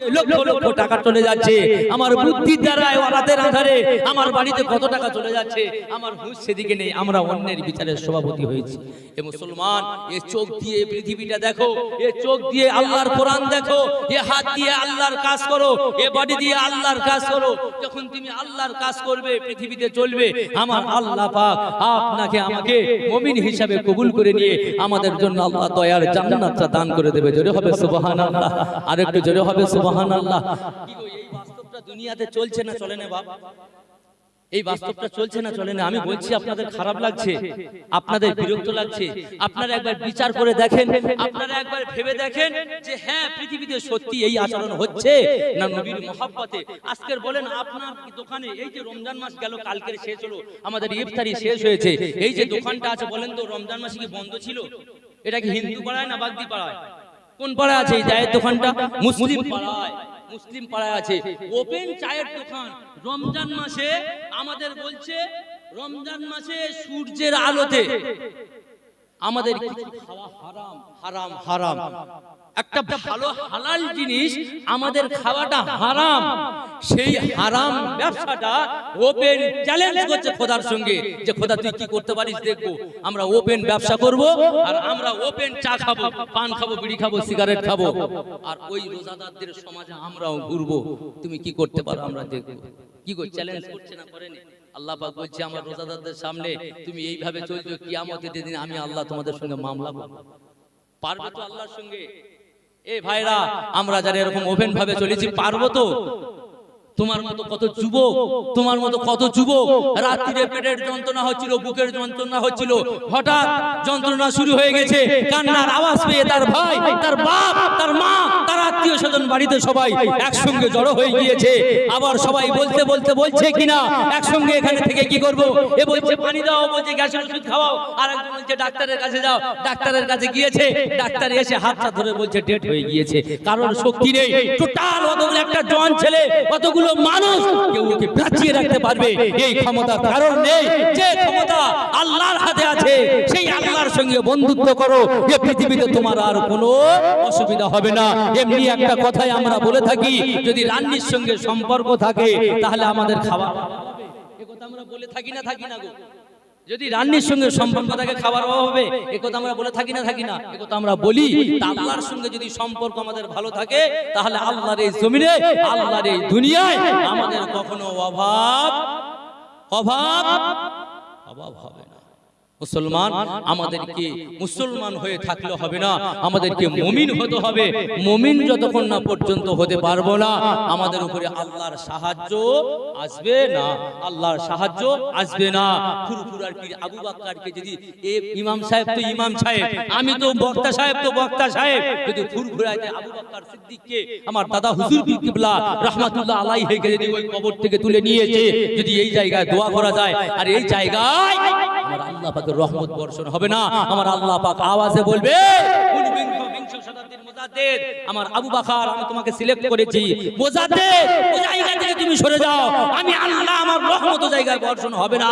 লক্ষ লক্ষ টাকা চলে যাচ্ছে। আমার বুদ্ধির দ্বারা রাতের আধারে আমার বাড়িতে কত টাকা চলে যাচ্ছে? আমার সেদিকে নেই। আমরা অন্যের বিচারের সভাপতি হয়েছি। এ মুসলমান, এ চোখ দিয়ে পৃথিবীটা দেখো। এ চোখ দিয়ে আল্লাহর কোরআন দেখো। এ হাত দিয়ে আল্লাহর কাজ করো। এ দিয়ে আল্লাহর কাজ করো। যখন তুমি আল্লাহর কাজ করবে, পৃথিবীতে চলবে, আমার আল্লাহ পাক আপনাকে, আমাকে মুমিন হিসাবে কবুল করে নিয়ে আমাদের জন্য আল্লাহ দয়ার জান্নাতটা দান করে দেবে। জোরে হবে সুবহানাল্লাহ। আর একটু জোরে হবে সুবহানাল্লাহ। কি গো, এই বাস্তবটা দুনিয়াতে চলছে না চলে না বাপ? এই বাস্তবটা চলছে না চলে না? আমি বলছি আপনাদের খারাপ লাগছে, আপনাদের বিরক্ত লাগছে। আপনারা একবার বিচার করে দেখেন, আপনারা একবার ভেবে দেখেন যে হ্যাঁ পৃথিবীতে সত্যি এই আচরণ হচ্ছে না নবীর মহাব্বতে? আজকের বলেন, আপনার দোকানে এই যে রমজান মাস গেল, কালকের শেষ হলো, আমাদের ইফতারি শেষ হয়েছে। এই যে দোকানটা আছে, বলেন তো, রমজান মাসে কি বন্ধ ছিল? এটা কি হিন্দু পাড়ায় না বাগদি পাড়ায়? কোন পাড়ায় আছে? চায়ের দোকানটা? মুসলিম পাড়ায়। মুসলিম পাড়ায় আছে। ওপেন চায়ের দোকান। রমজান মাসে আমাদের বলছে রমজান মাসে সূর্যের আলোতে আমাদের কিছু খাওয়া হারাম হারাম হারাম। একটা ভালো হালাল জিনিস আমাদের খাওয়াটা হারাম। সেই হারাম ব্যবসাটা ওপেন চ্যালেঞ্জ করছে খোদার সঙ্গে যে, খোদা, তুই কি করতে পারিস দেখব। আমরা ওপেন ব্যবসা করব আর আমরা ওপেন চা খাব, পান খাব, বিড়ি খাব, সিগারেট খাব। আর ওই রোজাদারদের সমাজে আমরাও ঘুরবো। তুমি কি করতে পারো আমরা দেখব। কি কর চ্যালেঞ্জ করছে না করেনি? আল্লাহ পাক বলছে, আমার রোজাদারদের সামনে তুমি এইভাবে চলছো, কিয়ামতের দিন আমি আল্লাহ তোমাদের সঙ্গে মামলা পারবে তো আল্লাহর সঙ্গে? এ ভাইরা আমরা যারা এরকম ওভেন ভাবে চলেছি পারব তো? তোমার মতো কত যুবক, তোমার মতো কত যুবক রাত্রিরে পেটের যন্ত্রণা হচ্ছিল, বুকের যন্ত্রণা হচ্ছিল। হঠাৎ যন্ত্রণা শুরু হয়ে গেছে, কান্নার আওয়াজ পেয়ে তার ভাই, তার বাপ, তার মা, তার আত্মীয় স্বজন বাড়িতে সবাই একসঙ্গে জড়ো হয়ে গিয়েছে। আবার সবাই বলতে বলতে বলছে কিনা, একসঙ্গে এখানে থেকে কি করব? এ বলছে, পানি দাও। বলছে, গ্যাসের ওষুধ খাওয়াও। আর একজন বলছে, ডাক্তারের কাছে যাও। ডাক্তারের কাছে গিয়েছে, ডাক্তার এসে হাতটা ধরে বলছে, ডেট হয়ে গিয়েছে। কারণ শক্তি নেই। টোটাল অতগুলো একটা জন ছেলে কতগুলো মানুষ কেউ ওকে বাঁচিয়ে রাখতে পারবে। এই ক্ষমতা কারণ নেই। যে ক্ষমতা আল্লাহর হাতে আছে, সেই আল্লাহর সঙ্গে বন্ধুত্ব করো। যে পৃথিবীতে তোমার আর কোনো অসুবিধা হবে না। এমনি একটা কথাই আমরা বলে থাকি, যদি রান্নির সঙ্গে সম্পর্ক থাকে, তাহলে আমাদের খাওয়া এ কথা আমরা বলে থাকি না থাকি না গো। যদি রান্নির সঙ্গে সম্পর্ক থাকে খাবার অভাব হবে একথা আমরা বলে থাকি না থাকি না। একথা আমরা বলি আল্লাহর সঙ্গে যদি সম্পর্ক আমাদের ভালো থাকে, তাহলে আল্লাহর এই জমিনে, আল্লাহর এই দুনিয়ায় আমাদের কখনো অভাব অভাব অভাব হবে মুসলমান আমাদেরকে মুসলমান হয়ে থাকলে হবে না আমাদেরকে মুমিন হতে হবে। মুমিন যতক্ষণ না পর্যন্ত হতে পারব না আমাদের উপরে আল্লাহর সাহায্য আসবে না আল্লাহর সাহায্য আসবে না। ফুরফুরার পীর আবু বাক্কারকে যদি এ ইমাম সাহেব তো ইমাম সাহেব আমি তো বক্তা সাহেব তো বক্তা সাহেব। যদি ফুরফুরাইতে আবু বাক্কার সিদ্দিককে আমার দাদা হুজুর পীর কিবলা রাহমাতুল্লাহ আলাইহিকে যদি ওই কবর থেকে তুলে নিয়েছে যদি এই জায়গায় দোয়া করা যায় আর এই জায়গায় আমার আল্লাহ পাকের রহমত বর্ষণ হবে না। আমার আল্লাহ পাক আওয়াজে বলবে আমার আবু বাকার আমি তোমাকে সিলেক্ট করেছি। তুমি সরে যাও। আমি আল্লাহ আমার রহমত জায়গায় বর্ষণ হবে না।